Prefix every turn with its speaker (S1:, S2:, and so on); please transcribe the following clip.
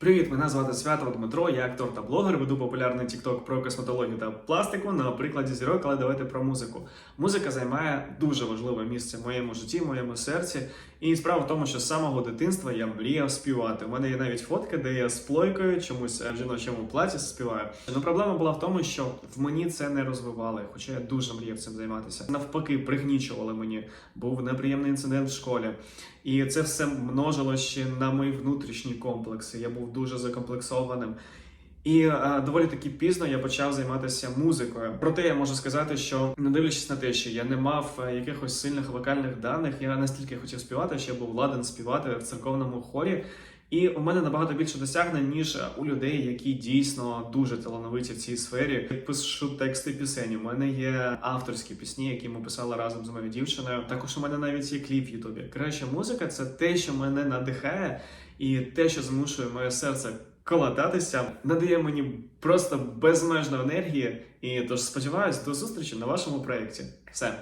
S1: Привіт, мене звати Святов Дмитро, я актор та блогер, веду популярний TikTok про косметологію та пластику на прикладі зірок, але давайте про музику. Музика займає дуже важливе місце в моєму житті, в моєму серці. І справа в тому, що з самого дитинства я мріяв співати. У мене є навіть фотка, де я з плойкою чомусь в жіночому платі співаю. Ну проблема була в тому, що в мені це не розвивали, хоча я дуже мріяв цим займатися. Навпаки, пригнічували мені. Був неприємний інцидент в школі. І це все множило ще на мої внутрішні комплекси. Я був дуже закомплексованим. І е, доволі таки пізно я почав займатися музикою. Проте я можу сказати, що не дивлячись на те, що я не мав е, якихось сильних вокальних даних, я настільки хотів співати, що я був ладен співати в церковному хорі. І у мене набагато більше досягнень, ніж у людей, які дійсно дуже талановиті в цій сфері. Я пишу тексти пісень. У мене є авторські пісні, які ми писали разом з моєю дівчиною. Також у мене навіть є кліп в Ютубі. Коротше, музика це те, що мене надихає, і те, що змушує моє серце колотатися, надає мені просто безмежно енергії. І тож сподіваюсь, до зустрічі на вашому проєкті. Все.